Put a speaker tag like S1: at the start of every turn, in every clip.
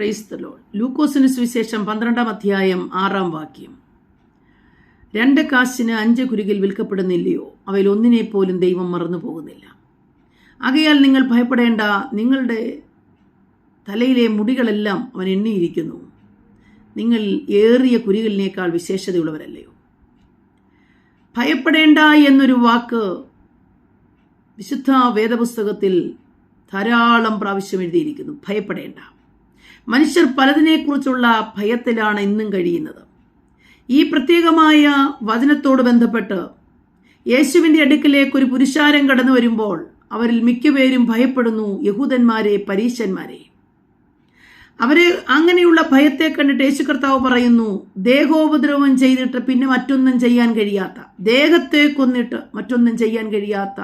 S1: ക്രൈസ്തലോ ലൂക്കോസിന് സുവിശേഷം പന്ത്രണ്ടാം അധ്യായം ആറാം വാക്യം. രണ്ട് കാശിന് അഞ്ച് കുരുകിൽ വിൽക്കപ്പെടുന്നില്ലയോ? അവയിൽ ഒന്നിനെ പോലും ദൈവം മറന്നു പോകുന്നില്ല. ആകയാൽ നിങ്ങൾ ഭയപ്പെടേണ്ട നിങ്ങളുടെ തലയിലെ മുടികളെല്ലാം അവൻ എണ്ണിയിരിക്കുന്നു. നിങ്ങൾ ഏറിയ കുരികളിനേക്കാൾ വിശേഷതയുള്ളവരല്ലയോ? ഭയപ്പെടേണ്ട എന്നൊരു വാക്ക് വിശുദ്ധ വേദപുസ്തകത്തിൽ ധാരാളം പ്രാവശ്യം എഴുതിയിരിക്കുന്നു. ഭയപ്പെടേണ്ട. മനുഷ്യർ പലതിനെക്കുറിച്ചുള്ള ഭയത്തിലാണ് ഇന്നും കഴിയുന്നത്. ഈ പ്രത്യേകമായ വചനത്തോട് ബന്ധപ്പെട്ട് യേശുവിന്റെ അടുക്കിലേക്ക് ഒരു പുരുഷാരം കടന്നു വരുമ്പോൾ അവരിൽ മിക്കപേരും ഭയപ്പെടുന്നു യഹൂദന്മാരെ പരീശന്മാരെ. അവരെ അങ്ങനെയുള്ള ഭയത്തെ കണ്ടിട്ട് യേശു കർത്താവ് പറയുന്നു ദേഹോപദ്രവം ചെയ്തിട്ട് പിന്നെ മറ്റൊന്നും ചെയ്യാൻ കഴിയാത്ത ദേഹത്തെ കൊന്നിട്ട് മറ്റൊന്നും ചെയ്യാൻ കഴിയാത്ത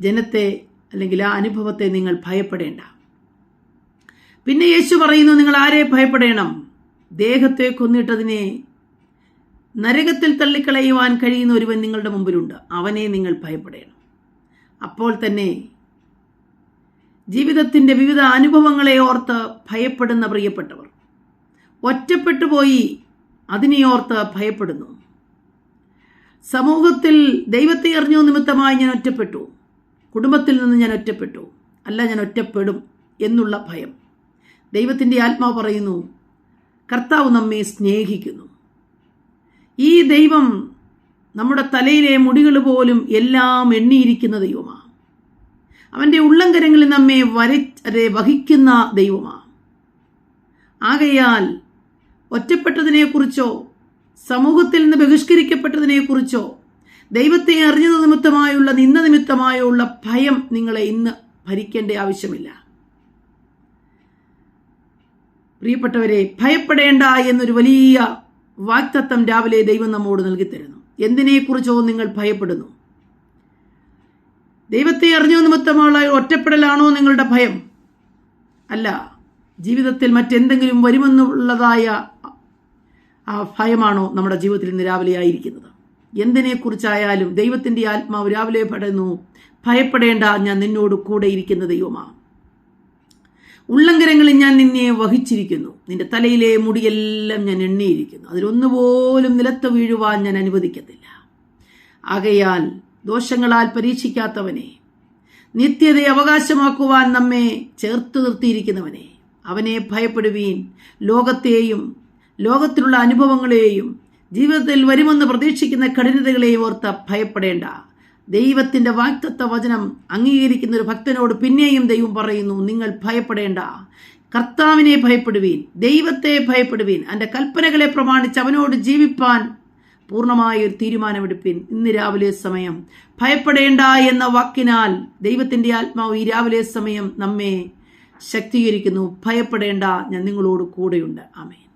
S1: ജനത്തെ അല്ലെങ്കിൽ ആ അനുഭവത്തെ നിങ്ങൾ ഭയപ്പെടേണ്ട. പിന്നെ യേശു പറയുന്നു നിങ്ങൾ ആരെ ഭയപ്പെടേണം? ദേഹത്തെ കൊന്നിട്ടതിനെ നരകത്തിൽ തള്ളിക്കളയുവാൻ കഴിയുന്ന ഒരുവൻ നിങ്ങളുടെ മുമ്പിലുണ്ട്. അവനെ നിങ്ങൾ ഭയപ്പെടേണം. അപ്പോൾ തന്നെ ജീവിതത്തിന്റെ വിവിധ അനുഭവങ്ങളെ ഓർത്ത് ഭയപ്പെടുന്ന പ്രിയപ്പെട്ടവർ ഒറ്റപ്പെട്ടു പോയി അതിനെ ഓർത്ത് ഭയപ്പെടുന്നു. സമൂഹത്തിൽ ദൈവത്തെ അറിഞ്ഞു നിമിത്തമായി ഞാൻ ഒറ്റപ്പെട്ടു. കുടുംബത്തിൽ നിന്ന് ഞാൻ ഒറ്റപ്പെട്ടു. അല്ല ഞാൻ ഒറ്റപ്പെടും എന്നുള്ള ഭയം. ദൈവത്തിന്റെ ആത്മാവ് പറയുന്നു കർത്താവ് നമ്മെ സ്നേഹിക്കുന്നു. ഈ ദൈവം നമ്മുടെ തലയിലെ മുടികൾ പോലും എല്ലാം എണ്ണിയിരിക്കുന്ന ദൈവമാണ്. അവന്റെ ഉള്ളംകരങ്ങളിൽ നമ്മെ വര വഹിക്കുന്ന ദൈവമാണ്. ആകയാൽ ഒറ്റപ്പെട്ടതിനെക്കുറിച്ചോ സമൂഹത്തിൽ നിന്ന് ബഹിഷ്കരിക്കപ്പെട്ടതിനെക്കുറിച്ചോ ദൈവത്തെ അറിഞ്ഞത് നിമിത്തമായുള്ള നിന്ന നിമിത്തമായുള്ള ഭയം നിങ്ങളെ ഇന്ന് ഭരിക്കേണ്ട ആവശ്യമില്ല. പ്രിയപ്പെട്ടവരെ ഭയപ്പെടേണ്ട എന്നൊരു വലിയ വാക്തത്വം രാവിലെ ദൈവം നമ്മോട് നൽകി തരുന്നു. എന്തിനെക്കുറിച്ചോ നിങ്ങൾ ഭയപ്പെടുന്നു? ദൈവത്തെ അറിഞ്ഞു നിമിത്തമുള്ള ഒറ്റപ്പെടലാണോ നിങ്ങളുടെ ഭയം? അല്ല ജീവിതത്തിൽ മറ്റെന്തെങ്കിലും വരുമെന്നുള്ളതായ ആ ഭയമാണോ നമ്മുടെ ജീവിതത്തിൽ ഇന്ന് രാവിലെ ആയിരിക്കുന്നത്? എന്തിനെക്കുറിച്ചായാലും ദൈവത്തിന്റെ ആത്മാവ് രാവിലെ പടയുന്നു ഭയപ്പെടേണ്ട ഞാൻ നിന്നോട് കൂടെ ഇരിക്കുന്ന ദൈവമാണ് ഉള്ളങ്കരങ്ങളിൽ ഞാൻ നിന്നെ വഹിച്ചിരിക്കുന്നു. നിന്റെ തലയിലെ മുടിയെല്ലാം ഞാൻ എണ്ണിയിരിക്കുന്നു. അതിലൊന്നുപോലും നിലത്ത് വീഴുവാൻ ഞാൻ അനുവദിക്കത്തില്ല. ആകയാൽ ദോഷങ്ങളാൽ പരീക്ഷിക്കാത്തവനെ നിത്യതയെ അവകാശമാക്കുവാൻ നമ്മെ ചേർത്ത് നിർത്തിയിരിക്കുന്നവനെ അവനെ ഭയപ്പെടുവീൻ ലോകത്തെയും ലോകത്തിലുള്ള അനുഭവങ്ങളെയും ജീവിതത്തിൽ വരുമെന്ന് പ്രതീക്ഷിക്കുന്ന കഠിനതകളെയും ഓർത്ത് ഭയപ്പെടേണ്ട. ദൈവത്തിന്റെ വാക്തത്വ വചനം അംഗീകരിക്കുന്ന ഒരു ഭക്തനോട് പിന്നെയും ദൈവം പറയുന്നു നിങ്ങൾ ഭയപ്പെടേണ്ട. കർത്താവിനെ ഭയപ്പെടുവീൻ ദൈവത്തെ ഭയപ്പെടുവീൻ. എന്റെ കൽപ്പനകളെ പ്രമാണിച്ച് അവനോട് ജീവിപ്പാൻ പൂർണമായ ഒരു തീരുമാനമെടുപ്പിൻ. ഇന്ന് രാവിലെ സമയം. ഭയപ്പെടേണ്ട എന്ന വാക്കിനാൽ ദൈവത്തിന്റെ ആത്മാവ് ഈ രാവിലെ സമയം നമ്മെ ശക്തീകരിക്കുന്നു. ഭയപ്പെടേണ്ട. ഞാൻ നിങ്ങളോട് കൂടെയുണ്ട്. ആമേൻ.